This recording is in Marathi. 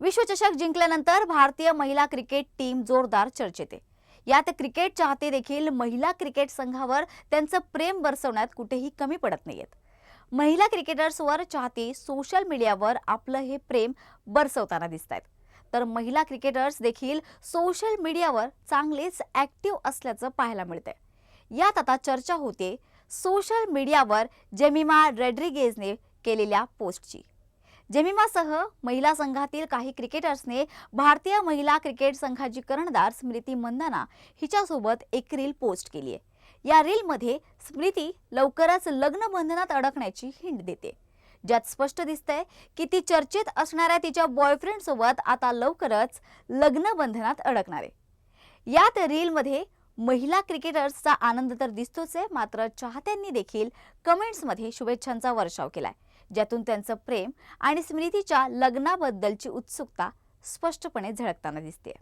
विश्वचषक जिंकल्यानंतर भारतीय महिला क्रिकेट टीम जोरदार चर्चेत आहे. यात क्रिकेट चाहते देखील महिला क्रिकेट संघावर त्यांचं प्रेम बरसवण्यात कुठेही कमी पडत नाहीयेत. महिला क्रिकेटर्सवर चाहते सोशल मीडियावर आपलं हे प्रेम बरसवताना दिसत आहेत तर महिला क्रिकेटर्स देखील सोशल मीडियावर चांगलेच ॲक्टिव्ह असल्याचं पाहायला मिळतंय. यात आता चर्चा होते सोशल मीडियावर जेमिमा रेड्रिगेजने केलेल्या पोस्टची. जेमिमासह महिला संघातील काही क्रिकेटर्सने भारतीय महिला क्रिकेट संघाची कर्णधार स्मृती मंदाना हिच्यासोबत एक रील पोस्ट केली आहे. या रीलमध्ये स्मृती लवकरच लग्न बंधनात अडकण्याची हिंट देते. ज्यात स्पष्ट दिसतंय की ती चर्चेत असणाऱ्या तिच्या बॉयफ्रेंड सोबत आता लवकरच लग्न बंधनात अडकणार आहे. यात रीलमध्ये महिला क्रिकेटर्सचा आनंद तर दिसतोच आहे मात्र चाहत्यांनी देखील कमेंट्समध्ये शुभेच्छांचा वर्षाव केलाय. ज्यातून त्यांचं प्रेम आणि स्मृतीच्या लग्नाबद्दलची उत्सुकता स्पष्टपणे झळकताना दिसते